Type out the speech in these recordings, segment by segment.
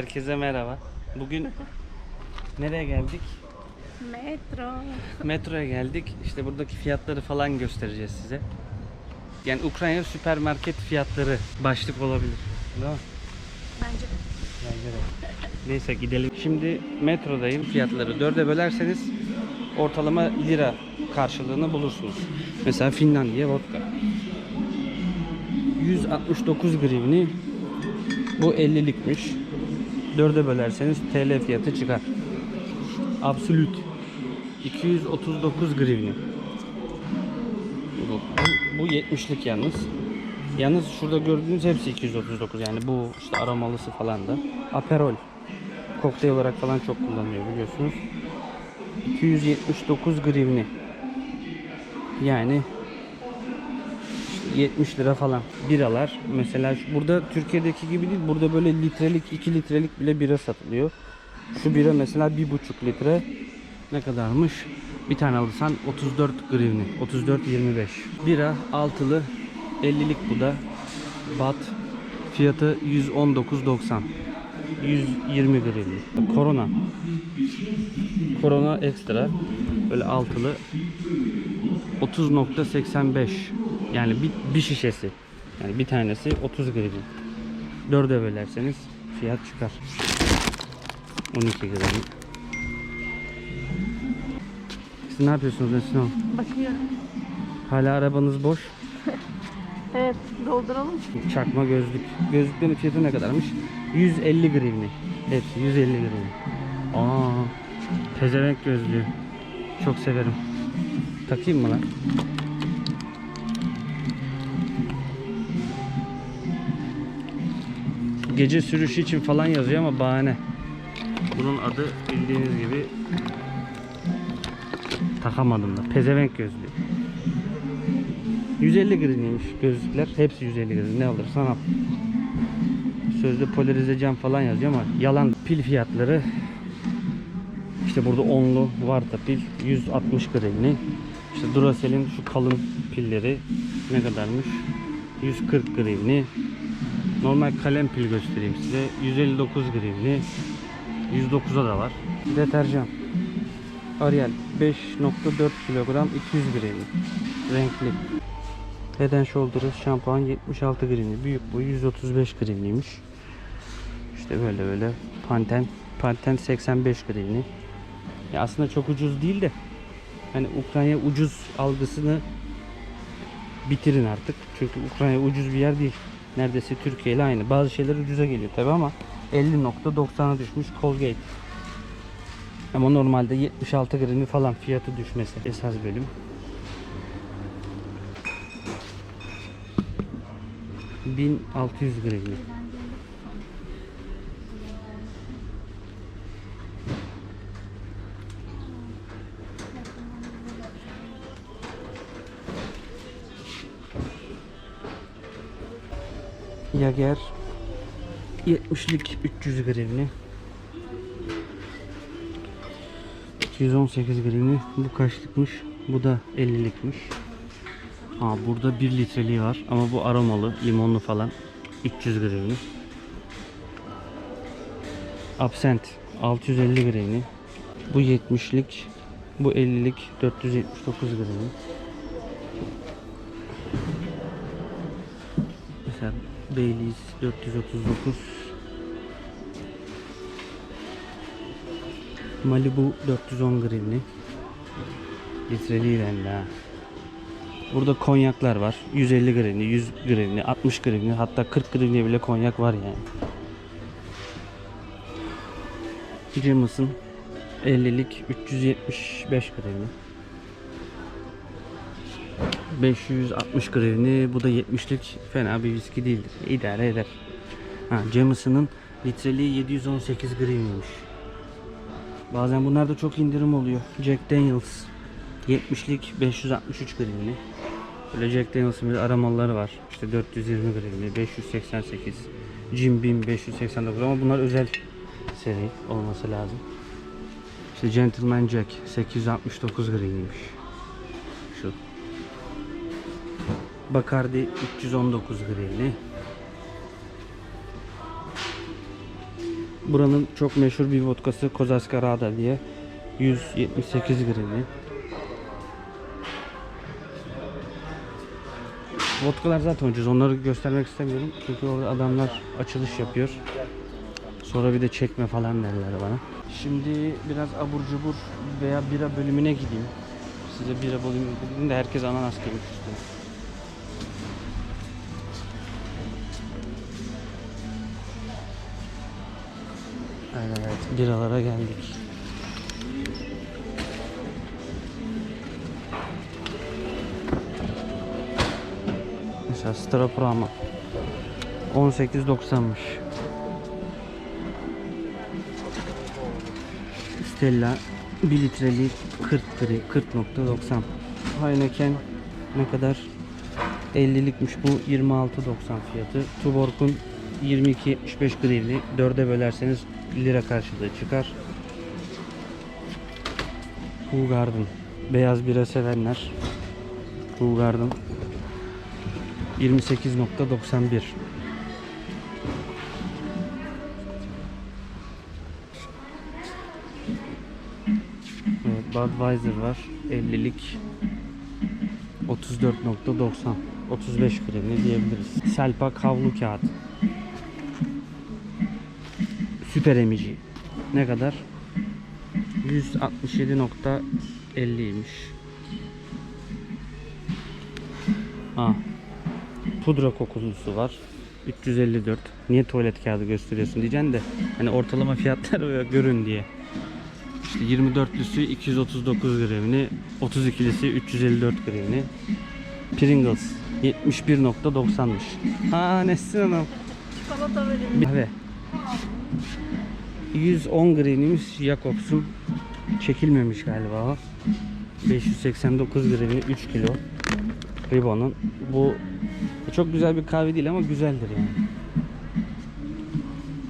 Herkese merhaba. Bugün nereye geldik? Metro. Metroya geldik. İşte buradaki fiyatları falan göstereceğiz size. Yani Ukrayna süpermarket fiyatları başlık olabilir. Değil mi? Bence Bence de. Neyse gidelim. Şimdi metrodayım. Fiyatları dörde bölerseniz ortalama lira karşılığını bulursunuz. Mesela Finlandiya vodka. 169 grivni. Bu 50'likmiş. Dörde bölerseniz TL fiyatı çıkar. Absolut. 239 grivni. Bu, bu, bu 70'lik yalnız. Yalnız şurada gördüğünüz hepsi 239 yani bu işte aromalısı falan da. Aperol. Kokteyl olarak falan çok kullanılıyor biliyorsunuz. 279 grivni. Yani 70 lira falan. Biralar mesela şu- burada Türkiye'deki gibi değil. Burada böyle litrelik 2 litrelik bile bira satılıyor. Şu bira mesela 1,5 litre ne kadarmış? Bir tane alırsan 34 grivni. 34.25. Bira altılı 50'lik bu da. Bat fiyatı 119.90. 120 grivni. Korona. Korona ekstra. Böyle altılı 30.85. Yani bir, bir şişesi. Yani bir tanesi 30 grivni. Dörde bölerseniz fiyat çıkar. 12 gram. Siz ne yapıyorsunuz Nesin Hanım? bakıyorum. Hala arabanız boş. Evet dolduralım. Çakma gözlük. Gözlüklerin fiyatı ne kadarmış? 150 grivni. Hepsi 150 grivni. Aa, pezevenk gözlüğü. Çok severim. Takayım mı lan? Gece sürüşü için falan yazıyor ama bahane. Bunun adı bildiğiniz gibi takamadım da. Pezevenk gözlüğü. 150 grivneymiş gözlükler. Hepsi 150 grivne. Ne alırsan al. Sözde polarize cam falan yazıyor ama yalan. Pil fiyatları işte burada onlu Varta pil 160 grivni. İşte Duracell'in şu kalın pilleri ne kadarmış? 140 grivni. Normal kalem pil göstereyim size. 159 grivni. 109'a da var. Deterjan. Ariel 5.4 kilogram 200 grivni. Renkli. Head and şampuan 76 grivni. Büyük boyu 135 grivniymiş. İşte böyle böyle. Panten. Panten 85 grivni. Ya aslında çok ucuz değil de hani Ukrayna ucuz algısını bitirin artık. Çünkü Ukrayna ucuz bir yer değil. Neredeyse Türkiye ile aynı. Bazı şeyler ucuza geliyor tabi ama 50.90'a düşmüş Colgate. Ama normalde 76 grivni falan fiyatı düşmesi esas bölüm. 1600 grivni. Yager 70'lik 300 grivni. 218 grivni. Bu kaçlıkmış? Bu da 50'likmiş. Ha burada 1 litreliği var ama bu aromalı, limonlu falan. 300 grivni. Absent 650 grivni. Bu 70'lik, bu 50'lik 479 grivni. Mesela Baileys 439 Malibu 410 grivni Litreliği hem de ha. Burada konyaklar var. 150 grivni, 100 grivni, 60 grivni hatta 40 grivniye bile konyak var yani. Jameson 50'lik 375 grivni 560 grivni. Bu da 70'lik fena bir viski değildir. İdare eder. Ha, Jameson'ın litreliği 718 grivniymiş. Bazen bunlarda çok indirim oluyor. Jack Daniels 70'lik 563 grivni. Böyle Jack Daniels'ın bir aramaları var. İşte 420 grivni, 588, Jim Beam 589 ama bunlar özel seri olması lazım. İşte Gentleman Jack 869 grivniymiş. Bacardi 319 grivni. Buranın çok meşhur bir vodkası Kozarska Rada diye 178 grivni. Vodkalar zaten ucuz. Onları göstermek istemiyorum. Çünkü orada adamlar açılış yapıyor. Sonra bir de çekme falan derler bana. Şimdi biraz abur cubur veya bira bölümüne gideyim. Size bira gideyim de herkes ananas koymuş üstüne. Evet, biralara geldik. Mesela Strapurama 18.90'mış. Stella 1 litreli 40 gri 40.90. Heineken ne kadar? 50'likmiş bu 26.90 fiyatı. Tuborg'un 22.75 grivni 4'e bölerseniz lira karşılığı çıkar. Hugarden beyaz bira sevenler Hugarden 28.91 Evet, Budweiser var 50'lik 34.90 35 grivni diyebiliriz. Selpak havlu kağıt Süper emici ne kadar? 167.50'ymiş. Ha. Pudra kokulusu var. 354. Niye tuvalet kağıdı gösteriyorsun diyeceksin de hani ortalama fiyatlar görün diye. İşte 24'lüsü 239 grivni, 32'lisi 354 grivni. Pringles 71.90'mış. Ha Nesrin Hanım. Çikolata verin. Kahve. 110 grivnimiz Jacobs'un çekilmemiş galiba o. 589 grivni 3 kilo. Ribon'un. Bu çok güzel bir kahve değil ama güzeldir yani.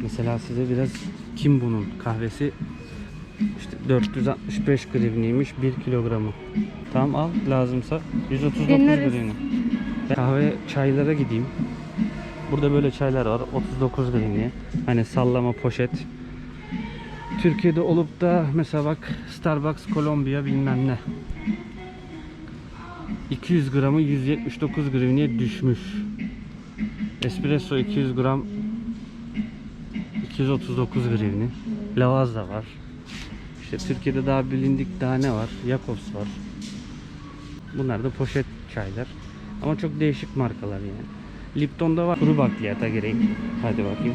Mesela size biraz kim bunun kahvesi işte 465 grivniymiş 1 kilogramı. Tamam al lazımsa 139 Deneriz. grivni. Ben Kahve çaylara gideyim. Burada böyle çaylar var 39 grivniye. Hani sallama poşet. Türkiye'de olup da mesela bak Starbucks Kolombiya bilmem ne. 200 gramı 179 grivniye düşmüş. Espresso 200 gram 239 grivni. Lavazza var. İşte Türkiye'de daha bilindik daha ne var? Jacobs var. Bunlar da poşet çaylar. Ama çok değişik markalar yani. Lipton'da var. Kuru bakliyata gireyim. Hadi bakayım.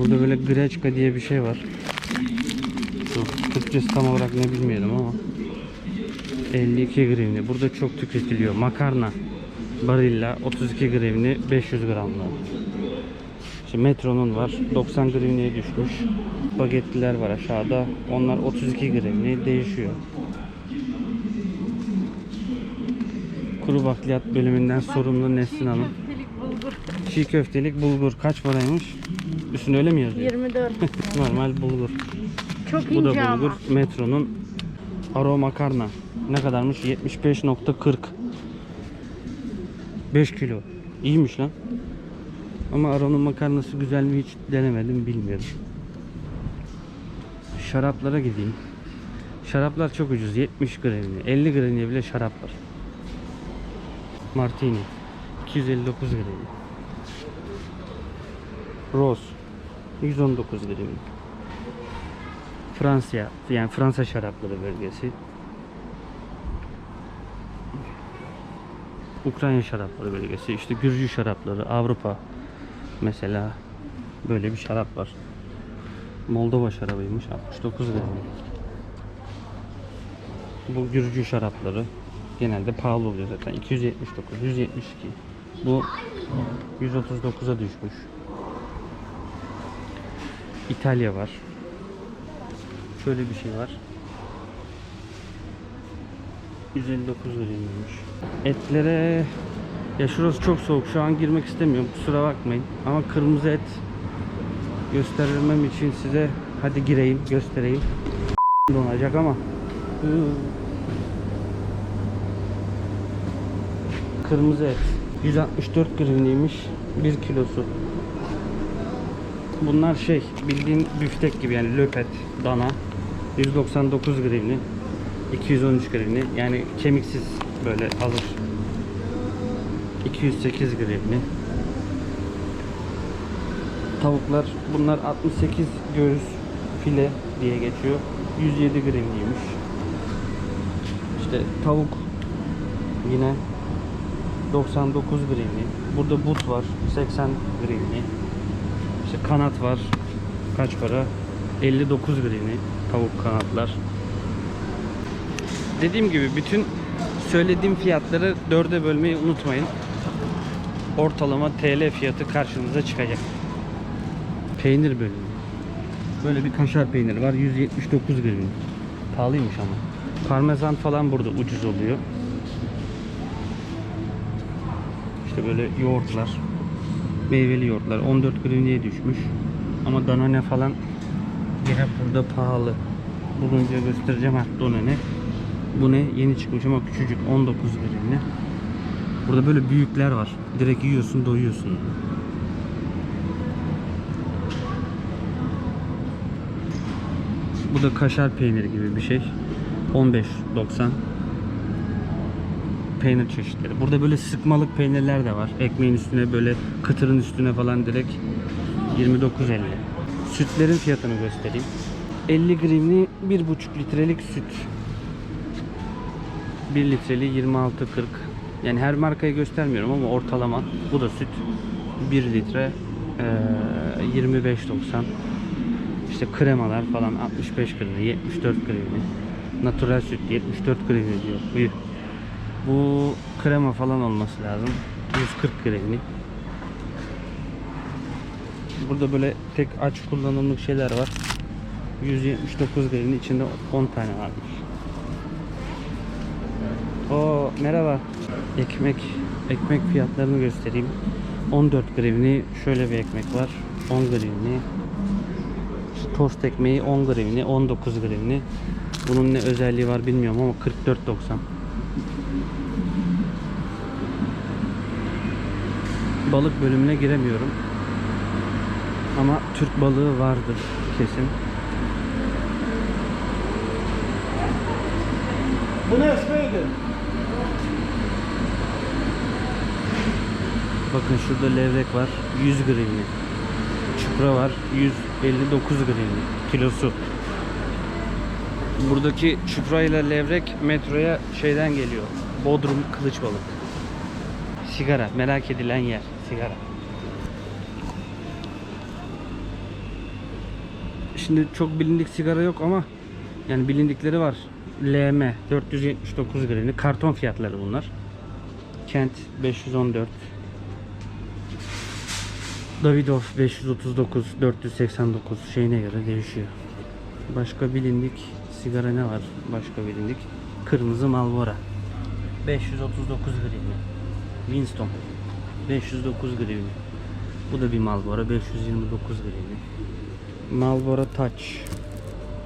Burada böyle greçka diye bir şey var. Türkçesi tam olarak ne bilmiyorum ama 52 grivni. Burada çok tüketiliyor. Makarna Barilla 32 grivni 500 gramlı. İşte Metro'nun var 90 grivniye düşmüş. Bagetliler var aşağıda. Onlar 32 grivni değişiyor. Kuru bakliyat bölümünden sorumlu Nesrin Hanım. Çiğ köftelik bulgur kaç paraymış? Üstünde öyle mi yazıyor? 24. Normal bulgur. Çok Bu da ince bulgur. ama. Metro'nun aro makarna. Ne kadarmış? 75.40. 5 kilo. İyiymiş lan. Ama Aro'nun makarnası güzel mi hiç denemedim bilmiyorum. Şaraplara gideyim. Şaraplar çok ucuz. 70 grivni. 50 grivniye bile şarap var. Martini. 259 grivni. Rose. 119 grivni. Fransa yani Fransa şarapları bölgesi. Ukrayna şarapları bölgesi, işte Gürcü şarapları, Avrupa mesela böyle bir şarap var. Moldova şarabıymış 69 lira. Bu Gürcü şarapları genelde pahalı oluyor zaten 279, 172. Bu 139'a düşmüş. İtalya var. Şöyle bir şey var. 159 liraymış. Etlere ya şurası çok soğuk. Şu an girmek istemiyorum. Kusura bakmayın. Ama kırmızı et göstermem için size hadi gireyim, göstereyim. Donacak ama. Kırmızı et. 164 grivniymiş. 1 kilosu. Bunlar şey bildiğin büftek gibi yani löpet, dana. 199 grivni. 213 grivni. Yani kemiksiz böyle alır. 208 grivni. Tavuklar bunlar 68 göğüs file diye geçiyor. 107 grivniymiş. İşte tavuk yine 99 grivni. Burada but var 80 grivni. İşte kanat var. Kaç para? 59 grivni tavuk kanatlar. Dediğim gibi bütün söylediğim fiyatları dörde bölmeyi unutmayın. Ortalama TL fiyatı karşınıza çıkacak. Peynir bölümü. Böyle bir kaşar peyniri var. 179 grivni. Pahalıymış ama. Parmesan falan burada ucuz oluyor. İşte böyle yoğurtlar. Meyveli yoğurtlar 14 grivniye düşmüş. Ama danone falan yine burada pahalı. Bulunca göstereceğim ha danone. Bu ne? Yeni çıkmış ama küçücük 19 grivni. Burada böyle büyükler var. Direkt yiyorsun doyuyorsun. Bu da kaşar peyniri gibi bir şey. 15.90 peynir çeşitleri. Burada böyle sıkmalık peynirler de var. Ekmeğin üstüne böyle kıtırın üstüne falan direkt 29.50. Sütlerin fiyatını göstereyim. 50 grimli 1,5 litrelik süt. 1 litreli 26.40. Yani her markayı göstermiyorum ama ortalama bu da süt. 1 litre eee, 25.90. İşte kremalar falan 65 grivni, 74 grivni. Natural süt 74 grivni diyor. Buyur. Bu krema falan olması lazım. 140 grivni. Burada böyle tek aç kullanımlık şeyler var. 179 grivni içinde 10 tane varmış. O merhaba. Ekmek ekmek fiyatlarını göstereyim. 14 grivni şöyle bir ekmek var. 10 grivni. Şu tost ekmeği 10 grivni, 19 grivni. Bunun ne özelliği var bilmiyorum ama 44.90. Balık bölümüne giremiyorum. Ama Türk balığı vardır kesin. Bu ne ismiydi? Bakın şurada levrek var. 100 grivni. Çupra var. 159 grivni. Kilosu. Buradaki çupra ile levrek metroya şeyden geliyor. Bodrum kılıç balık. Sigara. Merak edilen yer. Sigara. Şimdi çok bilindik sigara yok ama yani bilindikleri var. LM 479 grivni. Karton fiyatları bunlar. Kent 514. Davidoff 539, 489 şeyine göre değişiyor. Başka bilindik sigara ne var? Başka bilindik. Kırmızı Marlboro. 539 grivni. Winston. 509 grivni. Bu da bir Marlboro. 529 grivni. Marlboro Touch.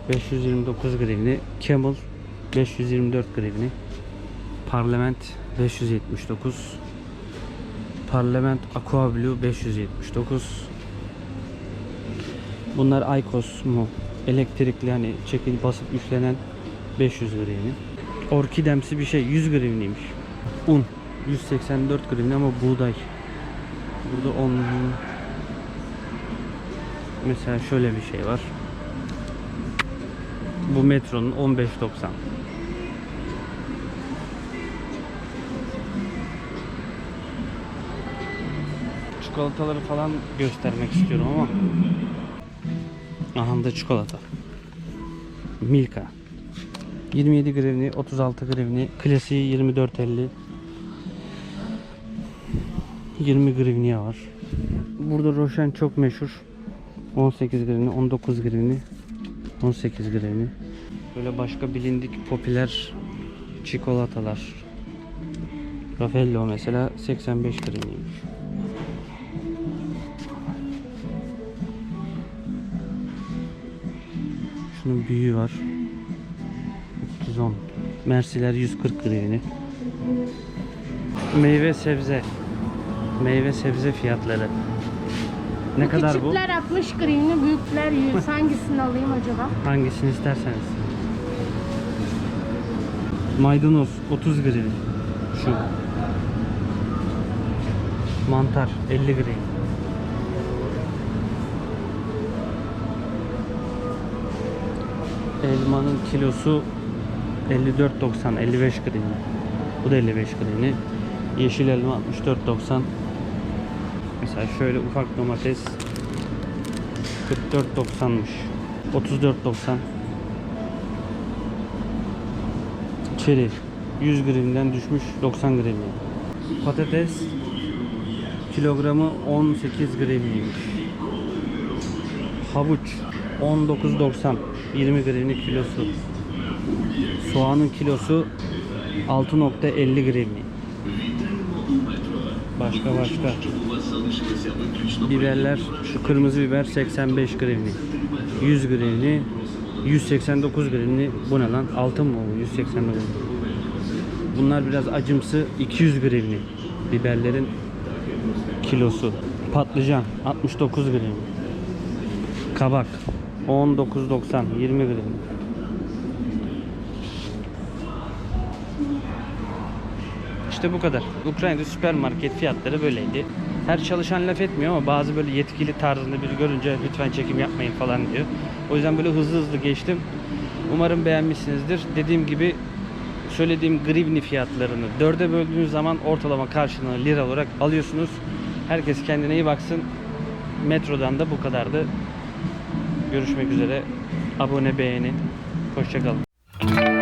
529 grivni. Camel 524 grivni. Parlament 579 Parlament Aqua Blue 579 Bunlar Icos mu? Elektrikli hani çekil basıp üflenen 500 grivni. Orkidemsi bir şey 100 grivniymiş. Un 184 grivni ama buğday. Burada 10 Mesela şöyle bir şey var. Bu metronun 15.90. Çikolataları falan göstermek istiyorum ama Aha da çikolata. Milka. 27 grivni, 36 grivni, klasiği 24.50. 20 grivniye var. Burada Roşen çok meşhur. 18 grivni, 19 grivni, 18 grivni. Böyle başka bilindik popüler çikolatalar. Raffaello mesela 85 grivniymiş. Şunun büyüğü var. 310. Mersiler 140 grivni. Meyve sebze. Meyve sebze fiyatları. Ne kadar bu? Küçükler 60 grivni, büyükler 100. Hangisini alayım acaba? Hangisini isterseniz. Maydanoz 30 grivin. Şu. Mantar 50 grivin. Elmanın kilosu 54.90 55 grivin. Bu da 55 grivin. Yeşil elma 64.90. Mesela şöyle ufak domates 44.90'mış. 34.90. Çeri 100 gramden düşmüş 90 gram. Patates kilogramı 18 gramıymış. Havuç 19.90 20 gramlık kilosu. Soğanın kilosu 6.50 gramı. Başka başka. Biberler, şu kırmızı biber 85 gramlı. 100 gramlı. 189 gramlı. Bu ne lan? Altın mı bu? 189. Bunlar biraz acımsı. 200 gramlı. Biberlerin kilosu. Patlıcan 69 gram. Kabak 19.90 20 gram. İşte bu kadar. Ukrayna'da süpermarket fiyatları böyleydi. Her çalışan laf etmiyor ama bazı böyle yetkili tarzında biri görünce lütfen çekim yapmayın falan diyor. O yüzden böyle hızlı hızlı geçtim. Umarım beğenmişsinizdir. Dediğim gibi söylediğim grivni fiyatlarını dörde böldüğünüz zaman ortalama karşılığını lira olarak alıyorsunuz. Herkes kendine iyi baksın. Metrodan da bu kadardı. Görüşmek üzere. Abone beğeni. Hoşçakalın.